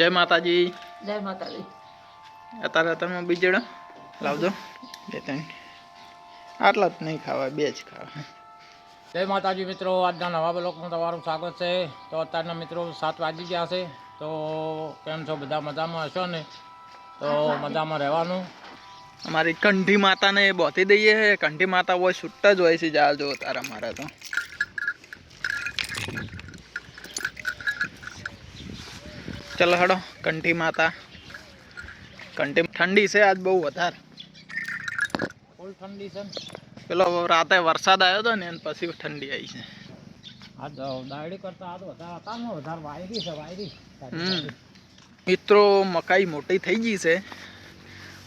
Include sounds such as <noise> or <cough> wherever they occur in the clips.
જય માતાજી. જય માતાજી. અત્યારે તમે બીજેડો? લાવજો. બે ત્રણ. આટલા જ નહીં ખાવા બે જ ખાવા. જય માતાજી મિત્રો આજના નવા બ્લોકમાં તમારું સ્વાગત છે. તો અત્યારના મિત્રો સાત વાગી ગયા છે. તો કેમ છો? બધા મજામાં હશો ને? તો મજામાં રહેવાનું. અમારી કંઠી માતાને બોતી દઈએ છે. કંઠી માતા હોય છૂટ જ હોય છે જાજો તારા મારા તો. ચલો હડો કંઠી માતા. કંઠી ઠંડી છે આજ બહુ વધારે. ફૂલ ઠંડી છે પેલો રાતે વરસાદ આવ્યો હતો ને એને પછી ઠંડી આવી છે. આજ દાડી કરતા આજ વધારે હતા ને વધારે વાયરી છે વાયરી. મિત્રો મકાઈ મોટી થઈ ગઈ છે.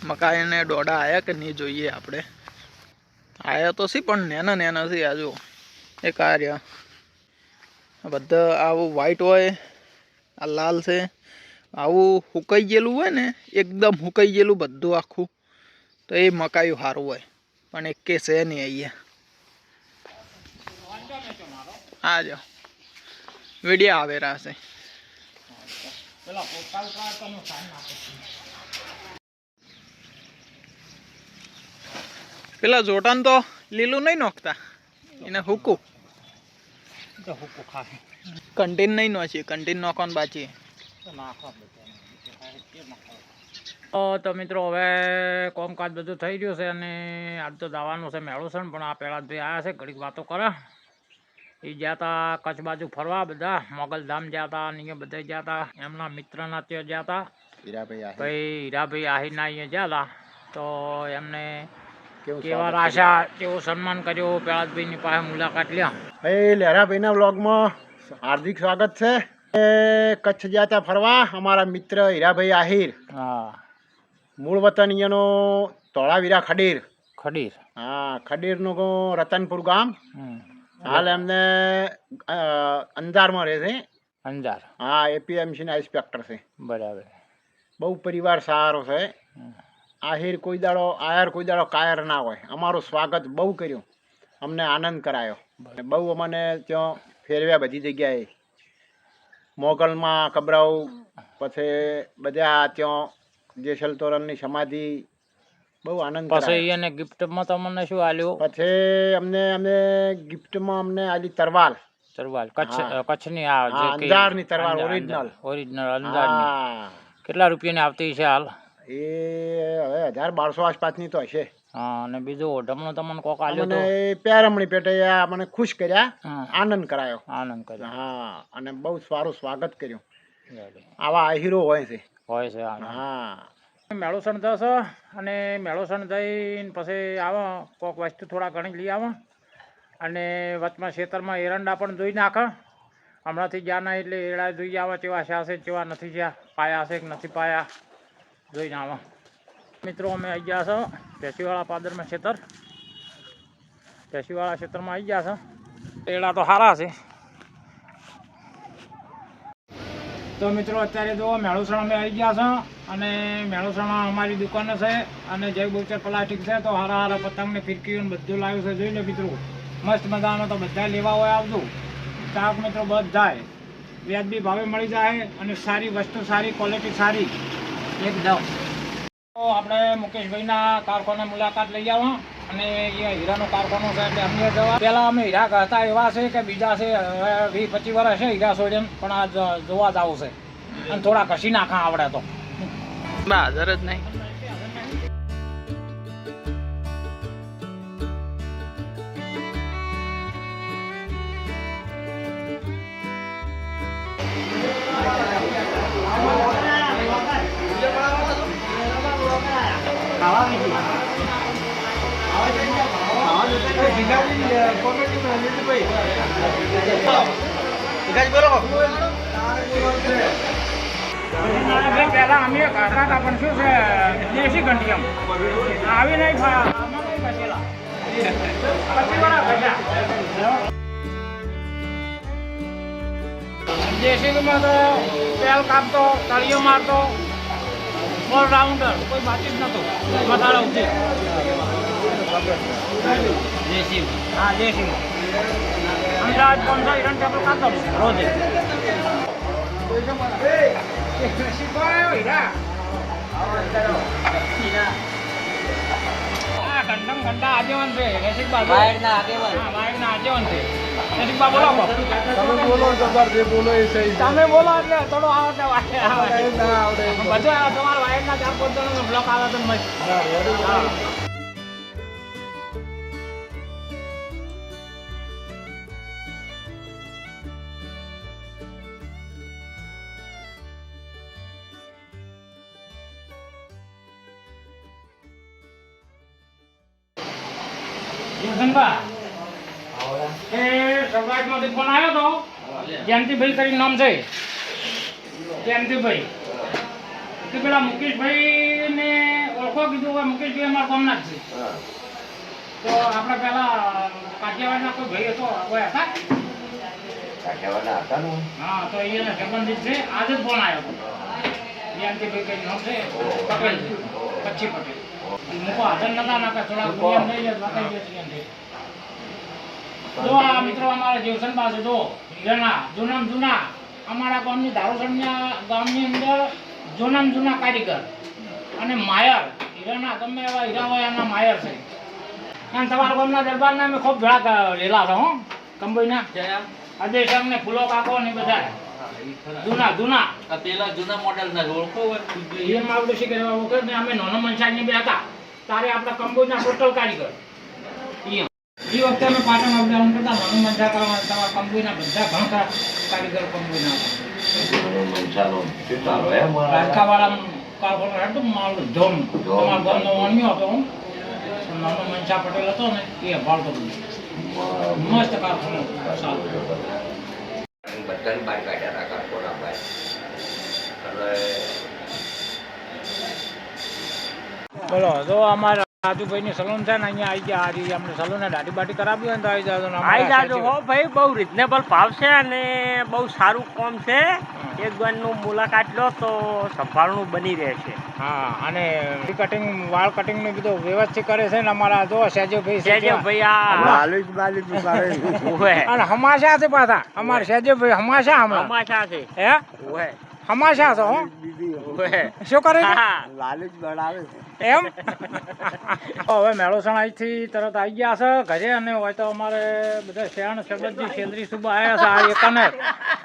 મકાઈને દોડા આયા કે નહીં જોઈએ આપણે. આવ્યા તો સી પણ નેના નેના છે આજુ એ કાર્ય. બધા આવું વ્હાઈટ હોય આ લાલ છે. આવું હુકાઈ ગયેલું હોય ને, એકદમ હુકાઈ ગયેલું બધું આખું. તો એ મકાઈ સારું હોય. પણ એક કે છે નહીં અહીંયા. હા જો. વીડિયો આવે છે. પેલા જોટાન તો લીલું નહીં નોખતા. એને હુકું. હુકુ ખાય. કંટીન નહીં નોચીએ કન્ટેન નોખવાનું બાકી. તો મિત્રો હવે કોમકાજ બધું થઈ ગયું છે અને આજ તો જવાનું છે મેળુસણ પણ આ પહેલાં ભાઈ આવ્યા છે ઘડીક વાતો કરે. એ ગયા તા કચ્છ બાજુ ફરવા બધા મોગલધામ ગયા તા અને બધા ગયા તા એમના મિત્રના ત્યાં ગયા તા. ભાઈ હીરાભાઈ આહિરના અહીંયા ગયા તા. તો એમને કેવા રાશા કેવું સન્માન કર્યું પ્રહલાદભાઈની પાસે મુલાકાત લ્યા. ભાઈ લહેરાભાઈના વ્લોગમાં હાર્દિક સ્વાગત છે. એ કચ્છ ગયા હતા ફરવા અમારા મિત્ર હીરાભાઈ આહિર. હા. મૂળ વતન અહીંયાનો ધોળાવીરા ખડીર. ખડીર. હા ખડીરનું રતનપુર ગામ. હાલ એમને અંજારમાં રહે છે. અંજાર. હા એપીએમસીના ઇન્સ્પેક્ટર છે. બરાબર. બહુ પરિવાર સારો છે. આહિર કોઈ દાડો આયર કોઈ દાડો કાયર ના હોય. અમારું સ્વાગત બહુ કર્યું. અમને આનંદ કરાયો. બહુ અમને ત્યાં ફેરવ્યા બધી જગ્યાએ. મોગલમાં કબરાઉ પછી બધા ત્યાં જેસલ તોરણની સમાધિ બહુ આનંદ પછી એને ગિફ્ટમાં તમને શું આલ્યું? પછી અમને અમને ગિફ્ટમાં અમને આલી તરવાલ. તરવાલ કચ્છ કચ્છની આ અંજારની તરવાલ, ઓરિજિનલ ઓરિજિનલ અંજારની કેટલા રૂપિયાની આવતી છે હાલ? એ હવે હજાર બારસો આસપાસની તો હશે. હા અને બીજું ઓઢમણો તમને કોક આલ્યો તો? પેરમણી પેટે મને ખુશ કર્યા આનંદ કરાયો. આનંદ કર્યો. હા અને બહુ સારું સ્વાગત કર્યું. આવા આહીરો હોય છે. હોય છે હા. મેળોસણ જશો અને મેળોસણ જઈને પછી આવો કોક વસ્તુ થોડા ઘણી લઈ આવો. અને વચમાં ખેતરમાં એરંડા પણ જોઈ નાખો. હમણાંથી ગયા ના એટલે એરડા જોઈ આવે કેવા છે છે કેવા નથી જ્યાં. પાયા છે કે નથી પાયા. જોઈને આવો મિત્રો, અમે આવી ગયા છો પેશીવાળા પાદરમાં ખેતર. પેશીવાળા ખેતરમાં આવી ગયા છો. પેલા તો સારા છે. તો મિત્રો, અત્યારે જો મેળુસણ અમે આવી ગયા છો અને મેળુસણ અમારી દુકાન છે અને જય બોચર પ્લાસ્ટિક છે તો હારા હારા પતંગને ફિરકીઓ ને બધું લાવ્યું છે. જોઈ લો મિત્રો, મસ્ત મજાનો તો બધા લેવા હોય આવજો. સ્ટાફ મિત્રો બધા વ્યાજબી ભાવે મળી જાય અને સારી વસ્તુ, સારી ક્વોલિટી સારી. એકદમ તો આપણે મુકેશભાઈના કારખાને મુલાકાત લઈ આવો. અને એ હીરાનો કારખાનો છે એટલે અમને જવા. પહેલાં અમે હીરા કહેતા એવા છે કે બીજા છે હવે વીસ પચીસ વર્ષ છે હીરા સોડિયમ પણ આ જોવા જ આવશે અને થોડા ઘસી નાખા આવડે તો. હાજર જ નહીં. પહેલા અમે હતા પણ શું છે દેશી ઘંટી એમ આવી નહીં. પચીસ વર્ષ ઘસ્યા. દેશીમાં તો તેલ કાપતો તળિયો મારતો ઓલ રાઉન્ડર કોઈ બાકી જ નતો વધારે ઉઠી હા કંડમ કંડા આગેવાન છે આગેવાન. હા, વાયરના આગેવાન છે રસિકબા બોલો તમે બોલો બોલો તમે બોલો એટલે થોડો આવો તો વાય આવે. ના આવડે બધું તમારા વાયરના ચાર પાંચ જણાનો બ્લોક આવે તો મસ્ત એ સૌરાષ્ટ્રમાંથી ફોન આવ્યો તો? જયંતિભાઈ કરીને નામ છે. જયંતિભાઈ. કે પેલા મુકેશભાઈ ને ઓળખો કીધું હોય મુકેશભાઈ અમારા ગામના છે. તો આપણે પેલા કાઠિયાવાડના કોઈ ભાઈ હતો કોઈ હતા? હા તો અહીંયા સંબંધિત છે આજે જ ફોન આવ્યો હતો. જયંતિભાઈ કઈ નામ છે પટેલ છે કચ્છી પટેલ. મૂકો હાજર નતા ના કે થોડા થઈ જાય બતાવી દે જયંતિભાઈ જો આ મિત્રો અમારા જીવસન પાસે જો હીરાના જૂનામ જૂના અમારા ગામની ધારોસણના ગામની અંદર જૂનામ જૂના કારીગર અને માયર. હીરાના ગમે એવા હીરા હોય એના માયર છે. અને તમારા ગામના દરબારના અમે ખૂબ ભેળા લેલા છે હો કંબોઈના. સંઘ ને ફૂલો કાકો ને બધા જૂના જૂના. આ પેલા જૂના મોડેલ ના ઓળખો હોય એ માવડે શી કરવા વખત ને અમે નાનો મનસાની બે હતા. તારે આપણા કંબોઈના ટોટલ કારીગર. એ વખતે અમે પાટણ અપડાઉન કરતા નાનું મંજા કરવા તમારા કંબોઈના બધા ઘણા કારીગર કંબોઈના રાજકાવાળા કારખાનો હતું મારું જોમ તમારા ગામનો વણ્યો હતો. હું. નાનો મનસા પટેલ હતો ને એ ભાળતો મસ્ત કારખાનો. સારું. બધાને બહાર કાઢ્યા હતા બહાર અને બોલો તો અમારા રાજુભાઈની સલૂન છે ને અહીંયા આવી ગયા. આજે અમને સલૂને દાઢી બાટી કરાવી હોય ને તો આવી જાજો આવી જાજો હો ભાઈ બહુ રિઝનેબલ ભાવ છે અને બહુ સારું કામ છે. એક નું મુલાકાત લો તો સંભાળનું બની રહેશે. હા અને કટિંગ વાળ કટિંગનું બધું વ્યવસ્થિત કરે છે ને અમારા જો સેજોભાઈ સેજોભાઈ આ ત્યાં. ભાઈ કરે અને હમાશા છે પાછા. અમાર સેજોભાઈ હમાશા હમણાં. અમાશા છે. હે? ઓવે હમાશા છો શું કરે લાલચ બળાવે એમ? <laughs> હવે મેળોસણ અહીંથી તરત આવી ગયા છે. ઘરે અને હોય તો અમારે બધા શેણ સબજી શેલરી સુબહ આવ્યા છે. આ એકને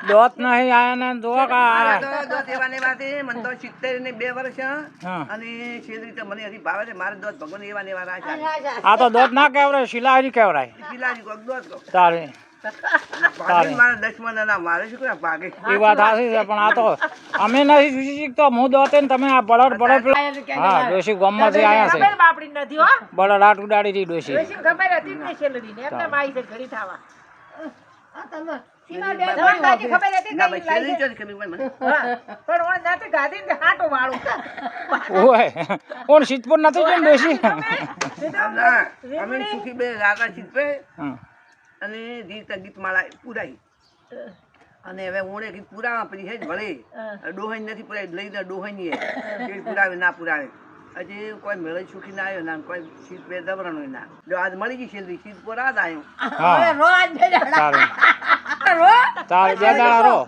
દોત નહીં આયા ને દો કા તો દોત એવાની ને મને તો સિત્તેર ને બે વર્ષ હા. અને શેલરી તો મને હજી ભાવે છે. મારે દોત ભગવાન એવા ને એવા રાખ્યા આ તો દોત ના કહેવરાય શિલાહારી કહેવરાય. કોક દોત કો તારે ભાગે મારે દસમા ના મારે શું કરે ભાગે. એ વાત સાચી છે પણ આ તો અમે નથી શીખતો હું દોતે ને તમે આ બળદ બળદ હા ડોશી ગામમાંથી આવ્યા છે. બાપડી નથી હો? બળદ આટ ઉડાડી હતી ડોશી. ડોશીને ખબર હતી જ નહીં ને એમને માઈ છે ઘડી થવા. ના ધવનદાજી ખબર હતી ભાઈ કઈ છેલ્લી લાઈ છે. જ ખબર મને. પણ ઓણ નથી ગાધી ને હાટો વાળું. ઓય કોણ સિદ્ધપુર નથી જોઈ ડોશી? અમે સુખી બે રાગા છીપે હા. અને ગીત ગીત માળા પુરાઈ. અને હવે ઓણે ગીત પુરાવા પછી હેજ ભલે ડોહાઈ નથી પુરાઈ લઈને ડોહાઈ એ પુરાવે ના પુરાવે. હજી કોઈ મેળે સુખી ના આવ્યો ના કોઈ સીટ બે દબરાનો ના. જો આજ મળી ગઈ છેલ્લી સીટ પર આજ આવ્યો હા. રોજ બે દાડા. રો. તારે બે દાડા રહો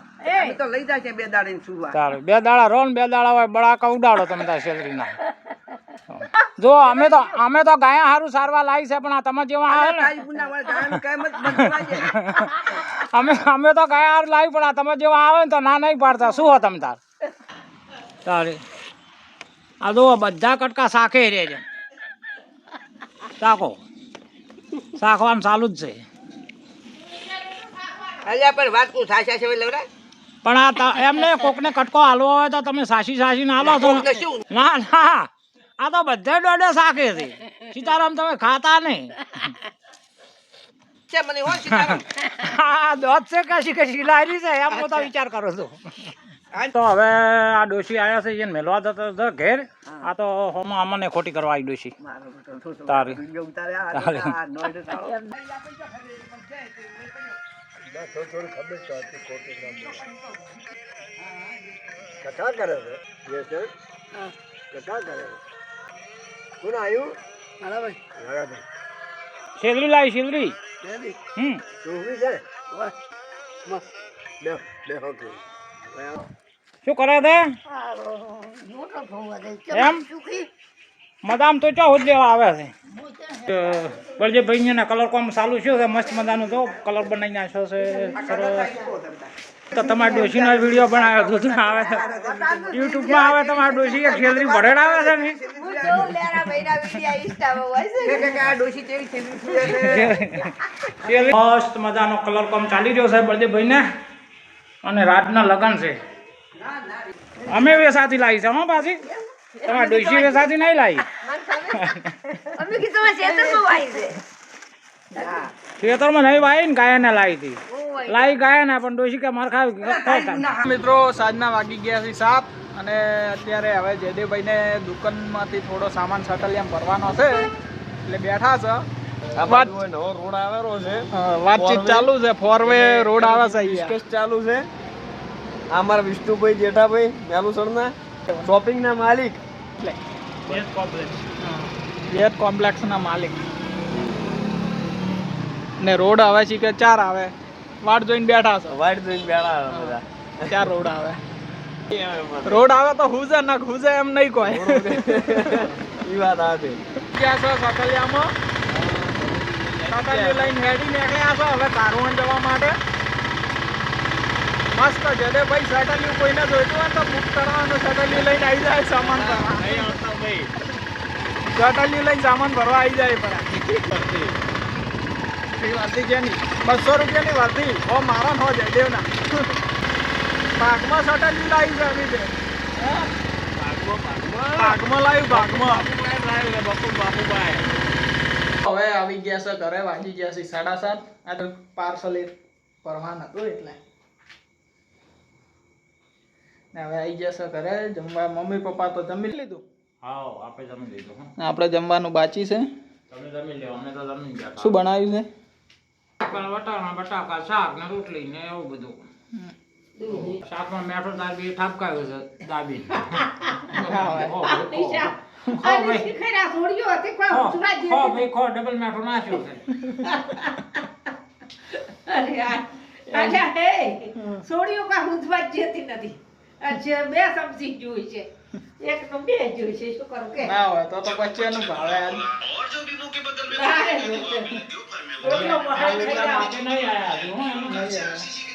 અમે તો લઈ જાય છે બે દાડા ની તારે. બે દાડા રો ને બે દાડા હોય બળાકા ઉડાડો તમે તાર સેલરી ના જો અમે તો અમે તો ગાયા હારું સારવા લાવી છે પણ આ તમે જેવા આવે. <laughs> અમે અમે તો ગાયા હારું લાવી પણ આ તમે જેવા આવે ને તો ના નહીં પાડતા. શું હો તમે તાર? તારે આ જો બધા કટકા શાખે રે છે. શાખો. શાખવાનું ચાલુ જ છે. અલ્યા પણ વાત તું સાચા છે લવરા? પણ આ એમને કોકને કટકો હાલવો હોય તો તમે સાસી સાસીને હાલો છો? ના ના. આ તો બધે દોડે શાકે છે <laughs> સીતારામ તમે ખાતા નહીં. <laughs> છે મને હો સીતારામ? આ દોત છે કશી કશી લારી છે? એમ પોતા વિચાર કરો છો. તો હવે આ ડોશી આયા છે એને મેલવા જતો હતો ઘેર. આ તો હોમાં અમને ખોટી કરવા આવી ડોશી. તારી. કથા કરે છે? કથા કરે છે? કોણ આવ્યું? નારાભાઈ શેલરી લાવી શેલરી હમ. ચોખી છે? લે લે હોકી શું કરે છે? એમ? મદામ તો ચો જ લેવા આવે છે. બળદેવભાઈ ને કલર કોમ ચાલુ છે મસ્ત મજાનું તો કલર બનાવી નાખ્યો છે. સરસ. તો તમારા ડોશીનો વીડિયો બનાવ્યો દૂધ આવે. છે યુટ્યુબમાં આવે તમારા ડોશી એક ખેલરી ભરેડ આવે છે ને. મસ્ત મજાનો કલર કોમ ચાલી રહ્યો છે બળદેવભાઈ ને અને રાતના લગન છે. અમે વેસાથી લાવી છે હો પાછી. તમારા ડોશી વેસાથી નહીં લાવી. ખેતરમાં નહીં વાવી ને ગાયને લાવી હતી. લાવી ગયા ને પણ ડોશી કે માર ખાવી મિત્રો સાંજના વાગી ગયા છે સાત અને અત્યારે હવે જયદેવભાઈને દુકાનમાંથી થોડો સામાન સટલિયામ ભરવાનો છે. એટલે બેઠા છે. રોડ આવેલો છે. વાતચીત ચાલુ છે. ફોર વે રોડ આવે છે ચાલુ છે. આ મારા વિષ્ણુભાઈ જેઠાભાઈ મેલુસણના શોપિંગના માલિક. વેદ કોમ્પ્લેક્સના માલિક. ને રોડ આવે છે કે ચાર આવે? વાટ જોઈને બેઠા છો? વાટ જોઈને બેઠા બધા. ક્યાં રોડ આવે? <laughs> રોડ આવે તો હુજે ના હુજે એમ નહીં કોઈ. ઈ <laughs> વાત આ છે ક્યાં છો સકલિયામાં સકલિયું લઈને હેડી નીકળ્યા છો હવે કારવણ જવા માટે. મસ્ત જડે ભાઈ સકલિયું કોઈને જોઈતું હોય તો બુક કરવાનું. સકલિયું લઈને આવી જાય સામાન ભરવા. સકલિયું લઈને સામાન ભરવા આવી જાય પરા <laughs> એ વર્ધી છે નહીં. બસો રૂપિયાની વર્ધી હો મારા હો જયદેવના. ભાગમાં સટલિયું લાવી છે અમે બે પાકમાં લાવ્યું ભાગમાં હવે આવી ગયા છે ઘરે વાંચી ગયા છે સાડા સાત. આ તો પાર્સલ એ પરવાન હતું એટલે. ને હવે આવી ગયા છે ઘરે જમવા. મમ્મી પપ્પા તો જમી લીધું? હા આપણે જમી લીધું આપણે જમવાનું બાકી છે. તમે જમી લ્યો અમે તો જમી ગયા. શું બનાવ્યું છે? વટાણા બટાકા શાક ને રોટલી ને એવું બધું. શાકમાં મેઠો દાબી ઠાપકાયો છે દાબી ડબલ મેઠો નાખ્યો છે. સોડિયો કા ઉધવા જતી નથી. અચ્છા બે સમજી જોઈ છે. એક તો બે જોઈ છે શું કરું કે ના હોય તો તો પછી એનું ભાવે. રોટલો ખાઈ. નહીં આયા નહીં આવે.